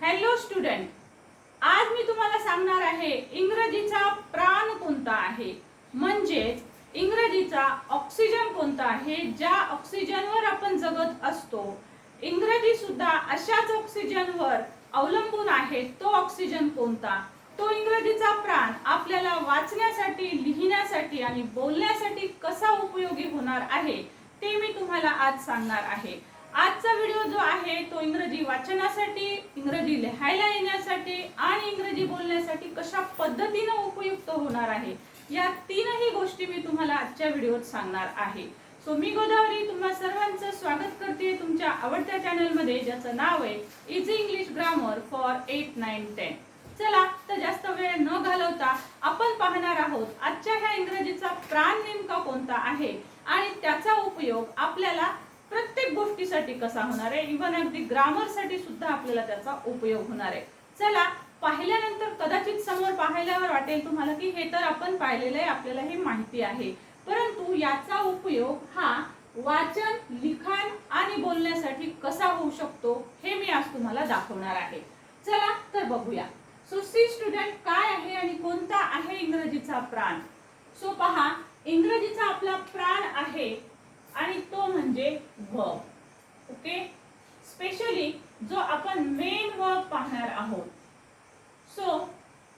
Hello student आज मी तुम्हाला सांगणार आहे इंग्रजीचा प्राण कोणता आहे? म्हणजेच इंग्रजीचा ऑक्सिजन कोणता आहे? ज्या ऑक्सिजनवर आपण जगत असतो इंग्रजी सुद्धा अशाच ऑक्सिजनवर अवलंबून आहे तो ऑक्सिजन कोणता? तो इंग्रजीचा प्राण आपल्याला वाचण्यासाठी लिहिण्यासाठी आणि बोलण्यासाठी कसा उपयोगी होणार आहे ते मी तुम्हाला आज सांगणार आहे. आजचा व्हिडिओ जो आहे तो इंग्रजी वाचनासाठी इंग्रजी लिहायला येण्यासाठी आणि इंग्रजी बोलण्यासाठी कशा पद्धतीनं उपयुक्त होणार आहे या तीनही गोष्टी मी तुम्हाला आजच्या व्हिडिओत सांगणार आहे. सो मी गोदावरी तुम्हा सर्वांचं स्वागत करते तुमच्या आवडत्या चॅनलमध्ये ज्याचं नाव आहे easy English grammar for eight nine ten चला तर जास्त वेळ न घालवता आपण पाहणार आहोत आजच्या ह्या इंग्रजीचा प्राण नेमका कोणता आहे आणि त्याचा उपयोग आपल्याला प्रत्येक गोष्टीसाठी कसा होणार आहे? इव्हन अगदी ग्रामरसाठी सुद्धा आपल्याला त्याचा उपयोग होणार आहे. चला पाहिल्यानंतर कदाचित समोर पाहिल्यावर वाटेल तुम्हाला की हे तर आपण पाहिलेलं आहे आपल्याला हे माहिती आहे. परंतु याचा उपयोग हा वाचन लिखाण आणि बोलण्यासाठी कसा होऊ शकतो हे मी आज तुम्हाला दाखवणार आहे. चला तर बघूया. सो सी स्टुडंट काय आहे आणि कोणता आहे इंग्रजीचा प्राण? सो पहा इंग्रजीचा आपला प्राण आहे आणि तो म्हणजे वर्ब ओके स्पेशली जो आपण मेन वर्ब पाहणार आहोत. सो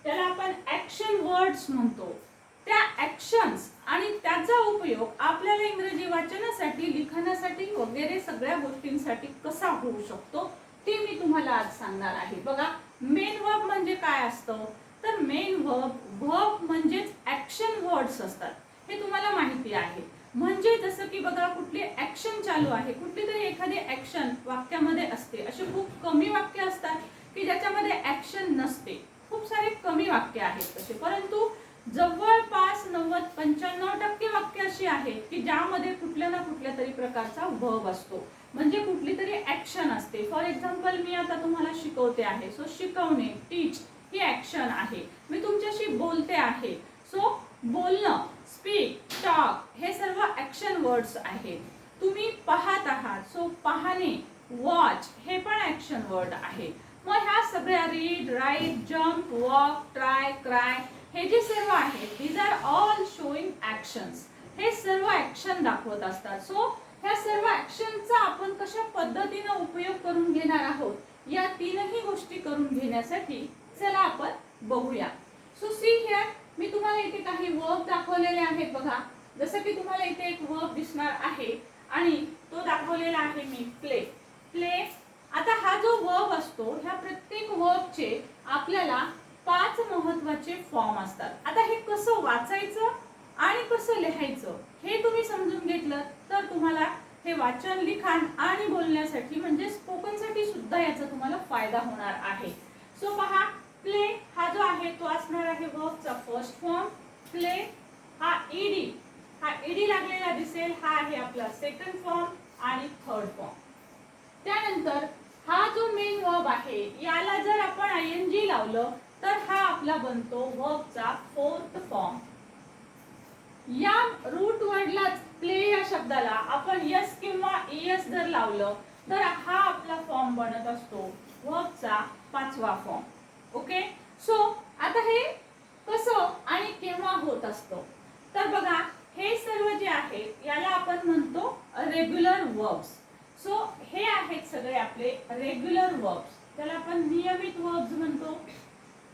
त्याला आपण ऍक्शन वर्ड्स म्हणतो. त्या ऍक्शन्स आणि त्याचा उपयोग आपल्याला इंग्रजी वाचनासाठी लिखाणासाठी वगैरे सगळ्या गोष्टींसाठी कसा होऊ शकतो ते मी तुम्हाला आज सांगणार आहे. बघा मेन वर्ब म्हणजे काय असतं? तर मेन वर्ब वर्ब म्हणजेच ऍक्शन वर्ड्स असतात. हे तुम्हाला माहिती आहे. म्हणजे जसं की बघा कुठली ऍक्शन चालू आहे कुठली तरी एखादी ऍक्शन वाक्यामध्ये असते. अशी खूप कमी वाक्य असतात की ज्याच्यामध्ये ऍक्शन नसते. खूप सारे कमी वाक्य आहेत तसे. परंतु जवळपास नव्वद पंच्याण्णव टक्के वाक्य अशी आहे की ज्यामध्ये कुठल्या ना कुठल्या तरी प्रकारचा भव असतो. म्हणजे कुठली तरी ऍक्शन असते. फॉर एक्झाम्पल मी आता तुम्हाला शिकवते आहे. सो शिकवणे टीच ही ऍक्शन आहे. मी तुमच्याशी बोलते आहे सो बोलणं स्पीक टॉक हे सर्व ऍक्शन वर्ड्स आहेत. तुम्ही पाहत आहात. सो पाहणे वॉच हे पण ऍक्शन वर्ड आहे. मग ह्या सगळ्या read write jump walk try cry हे जे सर्व आहेत these are all showing actions हे सर्व ऍक्शन दाखवत असतात. सो ह्या सर्व ॲक्शनचा आपण कशा पद्धतीने उपयोग करून घेणार आहोत? या तीनही गोष्टी करून घेण्यासाठी चला आपण बघूया. सो सी हिअर मी तुम्हाला इथे काही वर्क दाखवलेले आहेत बघा. जसं की तुम्हाला इथे एक वर्क दिसणार आहे आणि तो दाखवलेला आहे मी प्ले प्ले आता हा जो वर्ब असतो ह्या प्रत्येक वर्बचे आपल्याला पाच महत्त्वाचे फॉर्म असतात. आता हे कसं वाचायचं आणि कसं लिहायचं हे तुम्ही समजून घेतलं तर तुम्हाला हे वाचन लिखाण आणि बोलण्यासाठी म्हणजे स्पोकनसाठी सुद्धा याचा तुम्हाला फायदा होणार आहे. सो पहा प्ले हा जो आहे तो असणार आहे वर्बचा फर्स्ट फॉर्म प्ले हा ईडी हा ईडी लागलेला दिसेल हा आहे आपला सेकंड फॉर्म आणि थर्ड फॉर्म त्यानंतर हा जो मेन वर्ब आहे याला जर आपण आय एन जी लावलं तर हा आपला बनतो वर्बचा फोर्थ फॉर्म या रूट वर्डला प्ले या शब्दाला आपण यस किंवा एस जर लावलं तर हा आपला फॉर्म बनत असतो वर्बचा पाचवा फॉर्म ओके सो आता हे कसं आणि केव्हा होत असतं? तर बघा हे सर्व जे आहे याला आपण म्हणतो रेग्युलर वर्ब्स सो हे आहेत सगळे आपले रेग्युलर वर्ब्स त्याला आपण नियमित वर्ब्स म्हणतो.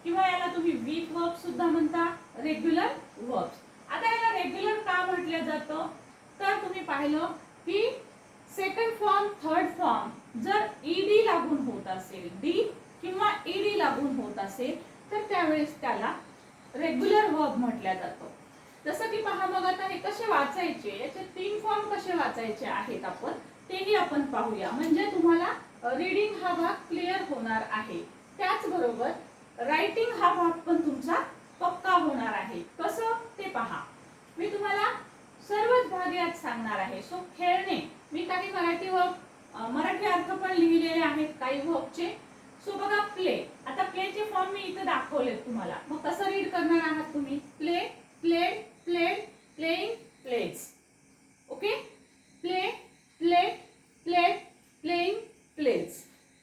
किंवा याला तुम्ही वीक वर्ब सुद्धा म्हणता रेग्युलर वर्ब्स आता याला रेग्युलर का म्हटलं जातं? तर तुम्ही पाहिलं की सेकंड फॉर्म थर्ड फॉर्म जर ईडी लागून होत असेल डी किंवा ईडी लागून होत असेल तर त्यावेळेस त्याला रेग्युलर वर्ब म्हटलं जातं. जसं की पहा मग आता हे कसे वाचायचे? याचे तीन फॉर्म कसे वाचायचे आहेत आपण तेही आपण पाहूया. म्हणजे तुम्हाला रीडिंग हा भाग क्लिअर होणार आहे. त्याचबरोबर रायटिंग हा भाग पण तुमचा पक्का होणार आहे. कसं? ते पहा. मी तुम्हाला सर्वच भाग यात सांगणार आहे. सो खेळणे. मी काही मराठी वर्क मराठी अर्थ पण लिहिलेले आहेत काही वर्कचे सो बघा प्ले आता प्लेचे फॉर्म मी इथे दाखवले तुम्हाला. मग कसं रीड करणार आहात तुम्ही? Play played played playing plays okay Play, played played playing plays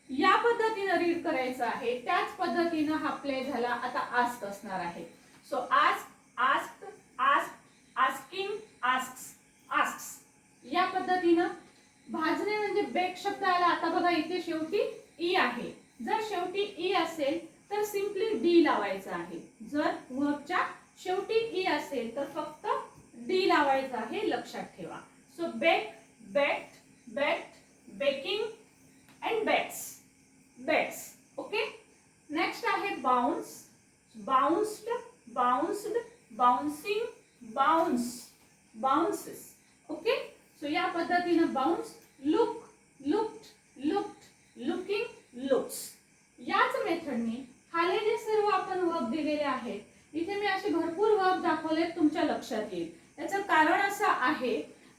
या पद्धतीने पद्धतीनं रीड करायचं आहे. त्याच पद्धतीनं हा प्ले झाला. आता आस्क असणार आहे. So ask ask ask asking ask ask या पद्धतीनं भाजणे म्हणजे बेक शब्द आला आता बघा इथे शेवटी ई आहे. जर शेवटी ई असेल तर सिम्पली डी लावायचं आहे. जर वर्कच्या शेवटी ई असेल तर फक्त डी लावायचं आहे लक्षात ठेवा. So bake bet bet baking and bets bets okay next आहे bounce bounced bounced bouncing bounce bounces okay so या पद्धतीनं bounce look looked looked looking looks याच मेथडने खाली जे सर्व आपण वर्क दिलेले आहेत इथे मी असे भरपूर वर्ब दाखवले तुमच्या लक्षात येईल. याचं कारण असं आहे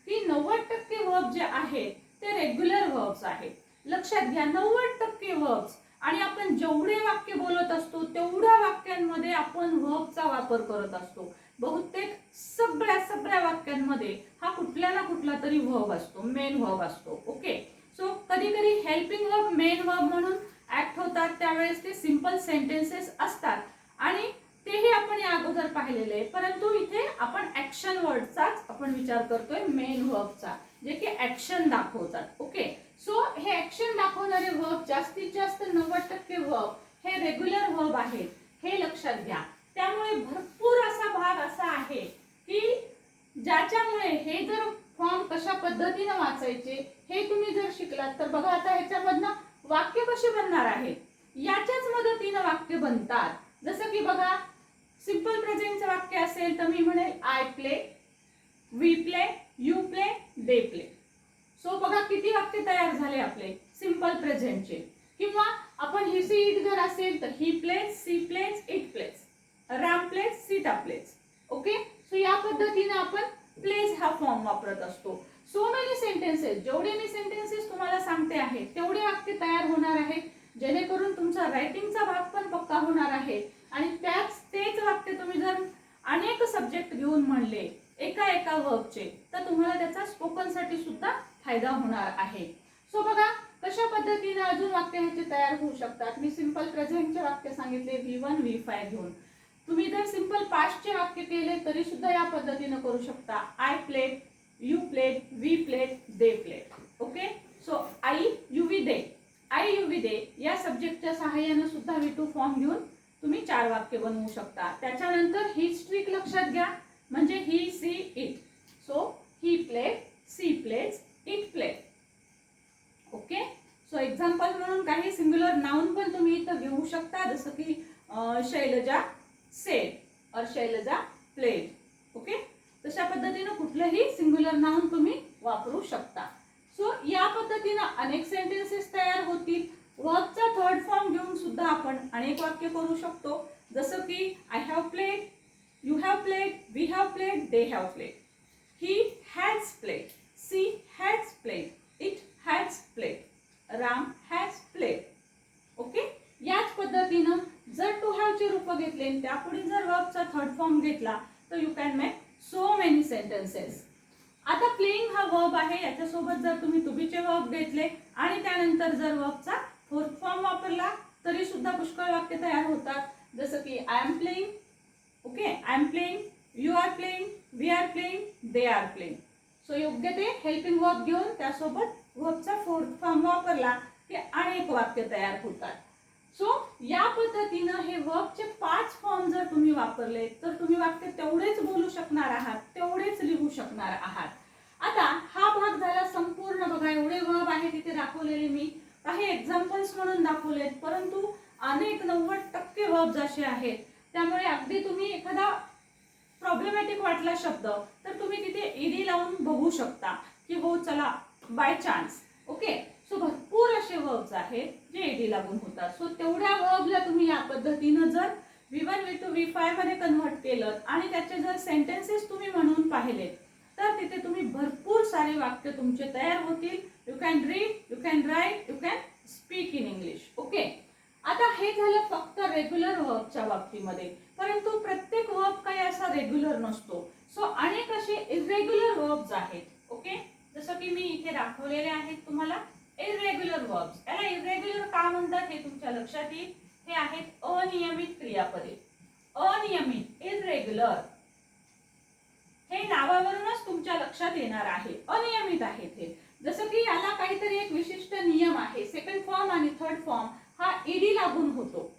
की नव्वद टक्के वर्ब जे आहेत ते रेग्युलर वर्ब्स आहेत. लक्षात घ्या नव्वद टक्के वर्ब्स आणि आपण जेवढे वाक्य बोलत असतो तेवढ्या वाक्यांमध्ये आपण वर्बचा वापर करत असतो. बहुतेक सगळ्या सगळ्या वाक्यांमध्ये हा कुठल्या ना कुठला तरी वर्ब असतो मेन वर्ब असतो. ओके सो कधी कधी हेल्पिंग वर्ब मेन वर्ब म्हणून ऍक्ट होतात. त्यावेळेस ते सिंपल सेंटेन्सेस असतात. आणि तेही आपण या अगोदर पाहिलेले आहे. परंतु इथे आपण ऍक्शन वर्डचाच आपण विचार करतोय मेन वर्बचा जे की ऍक्शन दाखवतात. ओके सो हे ऍक्शन दाखवणारे वर्ब जास्तीत जास्त नव्वद टक्के वर्ब हे रेग्युलर वर्ब आहेत. हे लक्षात घ्या. त्यामुळे भरपूर असा भाग असा आहे की ज्याच्यामुळे हे जर फॉर्म कशा पद्धतीनं वाचायचे हे तुम्ही जर शिकलात तर बघा आता ह्याच्यामधनं वाक्य कसे बनणार आहे? याच्याच मदतीनं वाक्य बनतात. जसं की बघा सिंपल प्रेझेंटचं वाक्य असेल तर मी म्हणेल I play we play you play they play so बघा किती वाक्य तयार झाले आपले सिंपल प्रेझेंटचे किंवा आपण ही सी इट जर असेल तर he plays she plays it plays Ram plays Sita plays okay so या पद्धतीने आपण प्लेस हा फॉर्म वापरत असतो. सो मेनी सेंटेन्सेस जेवढे मी सेंटेन्सेस तुम्हाला सांगते आहे तेवढे वाक्य तयार होणार आहे. जेणेकरून तुमचा रायटिंगचा भाग पण पक्का होणार आहे. आणि त्याच तेच वाक्य तुम्ही जर अनेक सब्जेक्ट घेऊन म्हणले एका एका वर्कचे तर तुम्हाला त्याचा स्पोकनसाठी सुद्धा फायदा होणार आहे. सो बघा कशा पद्धतीने अजून वाक्य ह्याचे तयार होऊ शकतात? मी सिंपल प्रेझेंटचे वाक्य सांगितले व्ही वन व्ही फाय घेऊन. तुम्ही जर सिंपल पास्टचे वाक्य केले तरी सुद्धा या पद्धतीनं करू शकता. I played you played we played they played okay so I you we they I you we they या सब्जेक्टच्या सहाय्याने सुद्धा वी टू फॉर्म घेऊन तुम्ही चार वाक्य बनवू शकता. त्याच्यानंतर ही स्ट्रिक लक्षात घ्या. म्हणजे he she it. So he play she plays it play. Okay? So example म्हणून काही सिंग्युलर नाऊन पण तुम्ही इथं घेऊ शकता. जसं की शैलजा सेड और शैलजा प्लेड ओके? तशा पद्धतीनं कुठलंही सिंग्युलर नाऊन तुम्ही वापरू शकता. सो या पद्धतीनं अनेक सेंटेन्सेस तयार होतील वर्कचा थर्ड फॉर्म घेऊन सुद्धा आपण अनेक वाक्य करू शकतो. जसं की I have played you have played we have played they have played he has played she has played it has played Ram has played okay याच पद्धतीनं जर टू हॅवचे रूप घेतले आणि त्यापुढे जर वर्बचा थर्ड फॉर्म घेतला तर you can make so many sentences आता प्लेइंग हा वर्ब आहे याच्यासोबत जर तुम्ही तुबीचे वर्ब घेतले आणि त्यानंतर जर वर्बचा फोर्थ फॉर्म वापरला तरी सुद्धा पुष्कळ वाक्य तयार होतात. जसं की I am playing okay I am playing you are playing we are playing they are playing so योग्य ते हेल्पिंग वर्ब घेऊन त्यासोबत वर्बचा फोर्थ फॉर्म वापरला की अनेक वाक्य तयार होतात. सो या पद्धतीनं हे वर्बचे पाच फॉर्म जर तुम्ही वापरले तर तुम्ही वाक्य तेवढेच बोलू शकणार आहात तेवढेच लिहू शकणार आहात. आता हा भाग झाला संपूर्ण. बघा एवढे वर्ब आहे तिथे दाखवलेले मी. काही एक्झाम्पल्स म्हणून दाखवलेत परंतु अनेक नव्वद टक्के वर्ब्स असे आहेत. त्यामुळे अगदी तुम्ही एखादा प्रॉब्लेमॅटिक वाटला शब्द तर तुम्ही तिथे ईडी लावून बघू शकता की हो चला बाय चान्स ओके सो भरपूर असे वर्ब्स आहेत जे ईडी लागून होतात. सो तेवढ्या वर्बला तुम्ही या पद्धतीनं जर V one V two V फायमध्ये convert केलं आणि त्याचे जर सेंटेन्सेस तुम्ही म्हणून पाहिले तर तिथे तुम्ही भरपूर सारे वाक्य तुमचे तयार होतील. You can read you can write you can speak in English okay आता हे झालं फक्त रेग्युलर वर्बच्या बाबतीमध्ये. परंतु प्रत्येक वर्ब काही असा रेग्युलर नसतो. सो अनेक असे इरेग्युलर वर्ब्स आहेत. ओके जसं की मी इथे दाखवलेले आहेत तुम्हाला. इरेग्युलर वर्ब्स याला इरेग्युलर का म्हणतात हे तुमच्या तुमच्या लक्षात येईल. हे आहेत अनियमित क्रियापदे. अनियमित इरेग्युलर हे नावावरूनच तुमच्या लक्षात येणार आहे. अनियमित आहेत हे. जसं की याला काहीतरी एक विशिष्ट नियम आहे. सेकंड फॉर्म आणि थर्ड फॉर्म हा ईडी लागून होतो.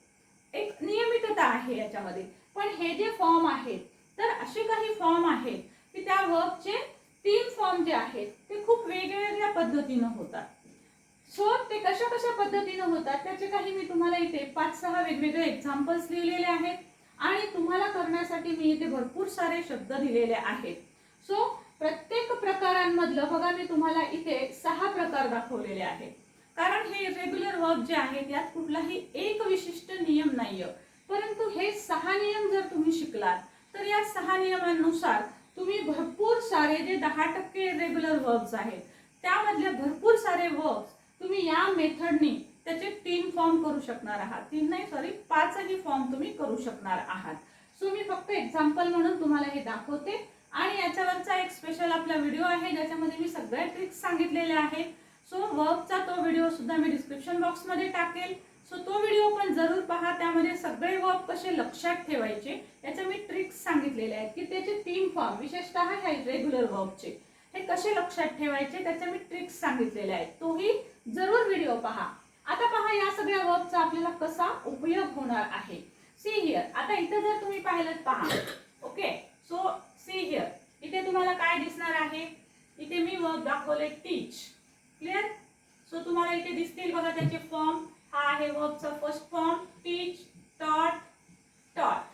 एक नियमितता आहे याच्यामध्ये. पण हे जे फॉर्म आहेत तर असे काही फॉर्म आहेत की त्या वर्कचे तीन फॉर्म जे आहेत ते खूप वेगवेगळ्या पद्धतीनं होतात. सो ते कशा कशा पद्धतीनं होतात त्याचे काही मी तुम्हाला इथे पाच सहा वेगवेगळे एक्झाम्पल्स लिहिलेले आहेत. आणि तुम्हाला करण्यासाठी मी इथे भरपूर सारे शब्द दिलेले आहेत. सो प्रत्येक प्रकारांमधलं बघा मी तुम्हाला इथे सहा प्रकार दाखवलेले आहेत. कारण हे रेग्युलर वर्क जे आहेत यात कुठलाही एक विशिष्ट नियम नाहीये. परंतु हे सहा नियम जर तुम्ही शिकलात तर या सहा नियमांनुसार तुम्ही भरपूर सारे जे दहा टक्के रेग्युलर वर्क्स आहेत त्यामधले भरपूर सारे वर्क्स तुम्ही या मेथडनी त्याचे तीन फॉर्म करू शकणार आहात. तीन नाही सॉरी पाचही फॉर्म तुम्ही करू शकणार आहात. सो मी फक्त एक्झाम्पल म्हणून तुम्हाला हे दाखवते. आणि याच्यावरचा एक स्पेशल आपला व्हिडिओ आहे ज्याच्यामध्ये मी सगळ्या ट्रिक्स सांगितलेल्या आहेत. सो वर्कचा तो व्हिडिओ सुद्धा मी डिस्क्रिप्शन बॉक्समध्ये टाकेल. सो तो व्हिडिओ पण जरूर पहा. त्यामध्ये सगळे वर्क कसे लक्षात ठेवायचे याच्या मी ट्रिक्स सांगितलेले आहेत. की त्याचे तीन फॉर्म विशेषतः ह्या रेग्युलर वर्कचे हे कसे लक्षात ठेवायचे त्याच्या मी ट्रिक्स सांगितलेल्या आहेत. तोही जरूर व्हिडिओ पहा. आता पहा या सगळ्या वर्कचा आपल्याला कसा उपयोग होणार आहे. सी हिअर आता इथं जर तुम्ही पाहिलं पहा. ओके सो सी हिअर इथे तुम्हाला काय दिसणार आहे? इथे मी वर्क दाखवले टीच क्लिअर सो तुम्हाला इथे दिसतील बघा त्याचे फॉर्म हा आहे वर्कचा first form teach taught taught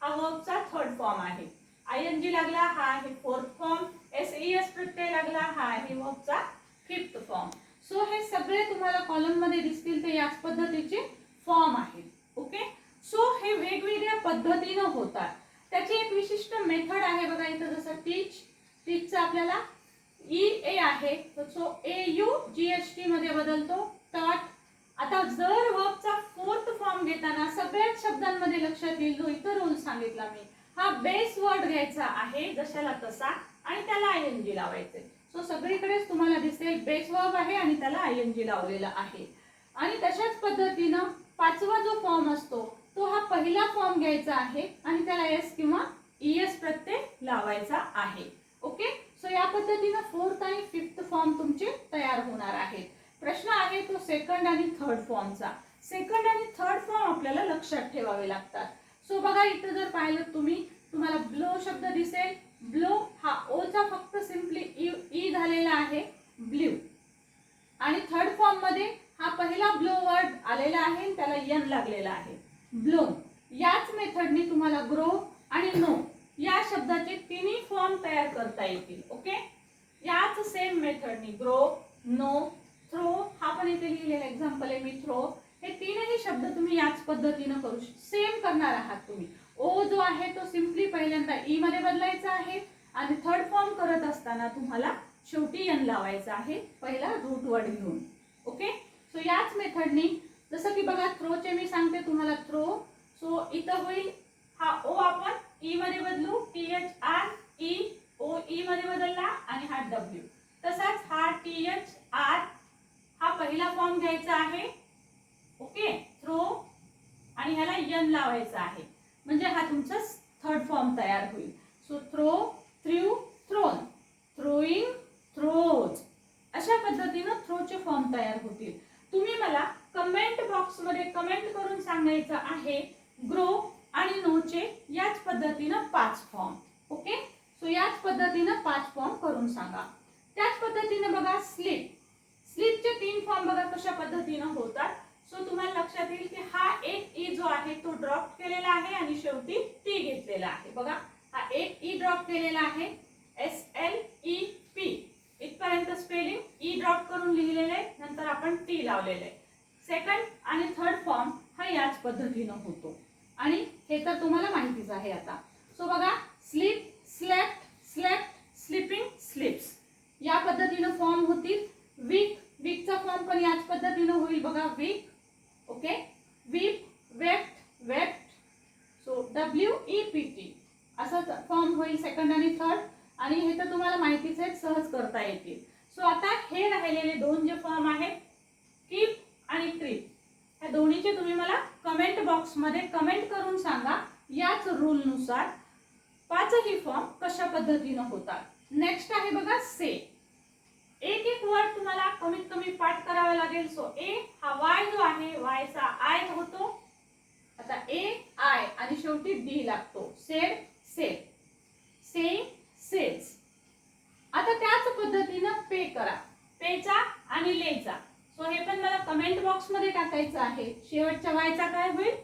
हा वर्कचा थर्ड फॉर्म आहे. आय एन जी लागला हा आहे fourth form S E S प्रत्यय लागला हा आहे वर्कचा फिफ्थ फॉर्म सो हे सगळे तुम्हाला कॉलममध्ये दिसतील ते याच पद्धतीचे फॉर्म आहेत ओके सो हे वेगवेगळ्या पद्धतीनं होतात त्याची एक विशिष्ट मेथड आहे बघा इथं जसं टीच टीचचं आपल्याला e, ई ए आहे. So A U G H T मध्ये बदलतो. टॉट आता जर वर्बचा फोर्थ फॉर्म घेताना सगळ्याच शब्दांमध्ये लक्षात येईल जो इतर रूल सांगितला मी. हा बेस वर्ड घ्यायचा आहे जशाला तसा आणि त्याला आय एन जी लावायचे. सो सगळीकडेच तुम्हाला दिसेल बेस वर्ब आहे आणि त्याला आय एन जी लावलेला आहे. आणि तशाच पद्धतीनं पाचवा जो फॉर्म असतो तो हा पहिला फॉर्म घ्यायचा आहे आणि त्याला एस किंवा ई एस प्रत्यय लावायचा आहे. ओके सो या पद्धतीनं फोर्थ आणि फिफ्थ फॉर्म तुमचे तयार होणार आहेत. प्रश्न आहे तो सेकंड आणि थर्ड फॉर्मचा सेकंड आणि थर्ड फॉर्म आपल्याला लक्षात ठेवावे लागतात. सो बघा इथं जर पाहिलं तुम्ही तुम्हाला ब्लो शब्द दिसेल. ब्लो हा ओचा फक्त सिम्पली ई e, e झालेला आहे. ब्ल्यू आणि थर्ड फॉर्ममध्ये हा पहिला ब्लो वर्ड आलेला आहे त्याला यन लागलेला आहे. ब्लो याच मेथडनी तुम्हाला ग्रो आणि नो या शब्दाचे तिन्ही फॉर्म तयार करता येतील ओके याच सेम मेथडनी ग्रो नो थ्रो हा पण इथे लिहिलेला एक्झाम्पल आहे मी थ्रो हे तीनही शब्द तुम्ही याच पद्धतीनं करू सेम करणार आहात तुम्ही. ओ जो आहे तो सिम्पली पहिल्यांदा ई मध्ये बदलायचा आहे आणि थर्ड फॉर्म करत असताना तुम्हाला शेवटी यन लावायचा आहे पहिला रूट वर्ड घेऊन ओके सो याच मेथडनी जसं की बघा थ्रोचे मी सांगते तुम्हाला थ्रो सो इथं होईल हा ओ आपण ई मध्ये बदलू T H R E O E मध्ये बदलला आणि हा डब्ल्यू तसाच हा टी एच आर हा पहिला फॉर्म घ्यायचा आहे. ओके थ्रो आणि ह्याला यन लावायचा आहे. म्हणजे हा तुमचा थर्ड फॉर्म तयार होईल. So throw threw thrown throwing throws अशा पद्धतीनं थ्रोचे फॉर्म तयार होतील. तुम्ही मला कमेंट बॉक्समध्ये कमेंट करून सांगायचं आहे. ग्रो आणि नोचे याच पद्धतीनं पाच फॉर्म ओके सो याच पद्धतीनं पाच फॉर्म करून सांगा. त्याच पद्धतीनं बघा स्लीप स्लीपचे तीन फॉर्म बघा कशा पद्धतीनं होतात. सो तुम्हाला लक्षात येईल की हा एक ई जो आहे तो ड्रॉप केलेला आहे आणि शेवटी टी घेतलेला आहे. बघा हा एक e ई ड्रॉप केलेला आहे. एस एल ई पी इथपर्यंत स्पेलिंग ई ड्रॉप करून लिहिलेलं आहे. नंतर आपण टी लावलेले आहे. सेकंड आणि थर्ड फॉर्म हा याच पद्धतीनं होतो. आणि हे तर तुम्हाला माहितीच आहे आता. सो बघा sleep slept slept sleeping sleeps या पद्धतीनं फॉर्म होतील. वीक वीकचा फॉर्म पण याच पद्धतीनं होईल बघा weep okay weep wept wept so W E P T असं फॉर्म होईल सेकंड आणि थर्ड आणि हे तर तुम्हाला माहितीच आहे सहज करता येतील. सो आता हे राहिलेले दोन जे फॉर्म आहेत किप आणि ट्रिप ह्या दोन्हीचे तुम्ही मला कमेंट बॉक्समध्ये कमेंट करून सांगा याच रूलनुसार पाचही फॉर्म कशा पद्धतीनं होतात. नेक्स्ट आहे बघा से एक एक वर्ड तुम्हाला कमीत कमी पाठ करावा लागेल. सो ए हा वाय जो आहे वायचा आय होतो. आता ए आय आणि शेवटी डी लागतो. सेड सेल से सेल्स आता त्याच पद्धतीनं पे करा. पेचा आणि लेचा सो हे पण मला कमेंट बॉक्समध्ये टाकायचं आहे. शेवटच्या वायचा काय होईल?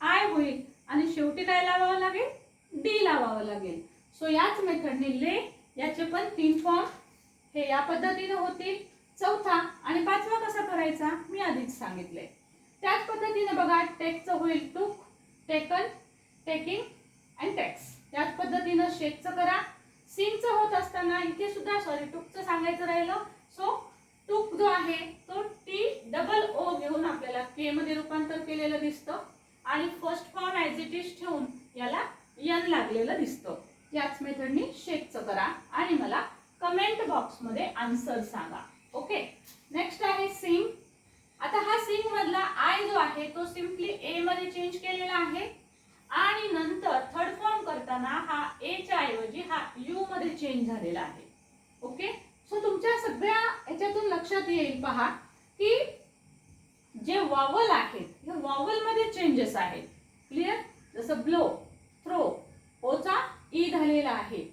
आय होईल. आणि शेवटी काय लावावं लागेल? डी लावावं लागेल. सो याच मेथडने ले. याचे पण तीन फॉर्म हे या पद्धतीनं होतील. चौथा आणि पाचवा कसा करायचा? मी आधीच सांगितले त्याच पद्धतीनं बघा टेकचं होईल टूक टेकन टेकिंग अँड टेक्स याच पद्धतीनं शेकचं करा. सिंगचं होत असताना इथे सुद्धा सॉरी टूकचं सांगायचं राहिलं. सो टूक जो आहे तो की डबल ओ घेऊन आपल्याला के मध्ये रूपांतर केलेलं दिसतं आणि first form as it is ठेवून याला यन लागलेलं दिसतं. याच मेथडनी शेकचं करा आणि मला कमेंट बॉक्समध्ये आन्सर सांगा. ओके नेक्स्ट आहे सिंग आता हा सिंग मधला आय जो आहे तो सिम्पली ए मध्ये चेंज केलेला आहे. आणि नंतर थर्ड फॉर्म करताना हा एच्या ऐवजी हा यू मध्ये चेंज झालेला आहे. ओके सो तुमच्या सगळ्या याच्यातून लक्षात येईल पहा. की जे वॉवल आहेत हे वॉवलमध्ये चेंजेस आहेत. क्लिअर जसं ब्लो थ्रो ओचा ई झालेला आहे.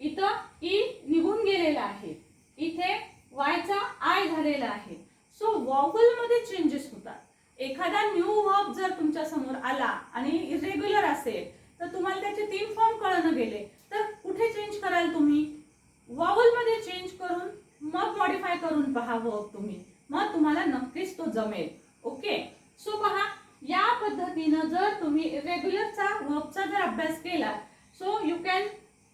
इथं ई निघून गेलेला आहे. इथे वायचा आय झालेला आहे. सो वॉवलमध्ये चेंजेस होतात. एखादा न्यू वर्ब जर तुमच्यासमोर आला आणि इरेग्युलर असेल तर तुम्हाला त्याचे तीन फॉर्म कळणं गेले. तर कुठे चेंज कराल तुम्ही? वॉवलमध्ये चेंज करून मग मॉडीफाय करून पहा वर्ब तुम्ही. मग तुम्हाला नक्कीच तो जमेल. ओके सो पहा या पद्धतीनं जर तुम्ही रेग्युलरचा वर्बचा जर अभ्यास केला so you can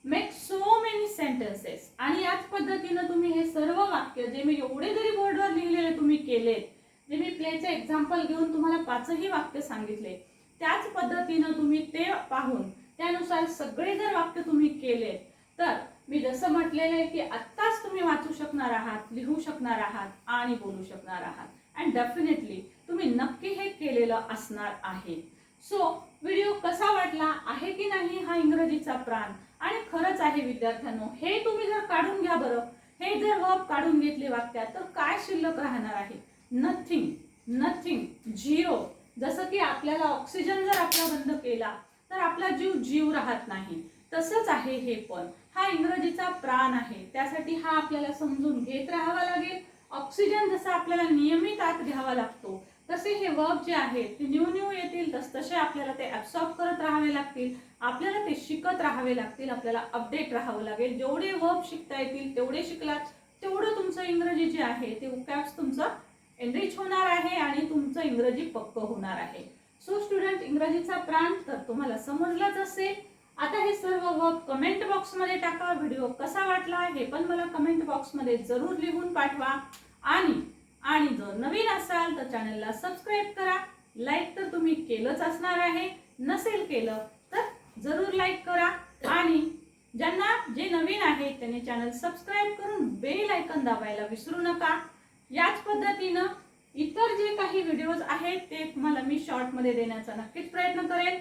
make so many sentences आणि याच पद्धतीनं तुम्ही हे सर्व वाक्य जे मी एवढे जरी बोर्डवर लिहिलेले तुम्ही केलेत जे मी प्लेचे एक्झाम्पल घेऊन तुम्हाला पाचही वाक्य सांगितले त्याच पद्धतीनं तुम्ही ते पाहून त्यानुसार सगळे जर वाक्य तुम्ही केले तर मी जसं म्हटलेलं आहे की आत्ताच तुम्ही वाचू शकणार आहात लिहू शकणार आहात आणि बोलू शकणार आहात. अँड डेफिनेटली तुम्ही नक्की हे केलेलं असणार आहे. सो व्हिडिओ कसा वाटला? आहे की नाही हा इंग्रजीचा प्राण? आणि खरंच आहे विद्यार्थ्यांनो हे तुम्ही जर काढून घ्या बरं हे जर वर्ब काढून घेतले वाक्यात तर काय शिल्लक राहणार आहे? नथिंग नथिंग झिरो जसं की आपल्याला ऑक्सिजन जर आपला बंद केला तर आपला जीव जीव राहत नाही. तसंच आहे हे पण. हा इंग्रजीचा प्राण आहे. त्यासाठी हा आपल्याला समजून घेत राहावा लागेल. ऑक्सिजन जसा आपल्याला नियमित आत घ्यावा लागतो तसे हे वर्ब जे आहेत ते न्यू न्यू येतील तस तसे आपल्याला ते ॲब्सॉर्ब करत राहावे लागतील. आपल्याला ते शिकत राहावे लागतील आपल्याला अपडेट राहावं लागेल. जेवढे वर्ब शिकता येतील तेवढे शिकलात तेवढं तुमचं इंग्रजी जे आहे ते उकॅप्स तुमचं एनरिच होणार आहे आणि तुमचं इंग्रजी पक्क होणार आहे. सो स्टुडंट इंग्रजीचा प्राण तर तुम्हाला समजलाच असेल आता हे सर्व वर्क कमेंट बॉक्समध्ये टाका. व्हिडिओ कसा वाटला हे पण मला कमेंट बॉक्समध्ये जरूर लिहून पाठवा. आणि आणि जर नवीन असाल तर चॅनलला सबस्क्राईब करा. लाईक तर तुम्ही केलंच असणार आहे. नसेल केलं तर जरूर लाईक करा. आणि ज्यांना जे नवीन आहे त्यांनी चॅनल सबस्क्राईब करून बेल आयकन दाबायला विसरू नका. याच पद्धतीनं इतर जे काही व्हिडिओज आहेत ते तुम्हाला मी शॉर्टमध्ये देण्याचा नक्कीच प्रयत्न करेन.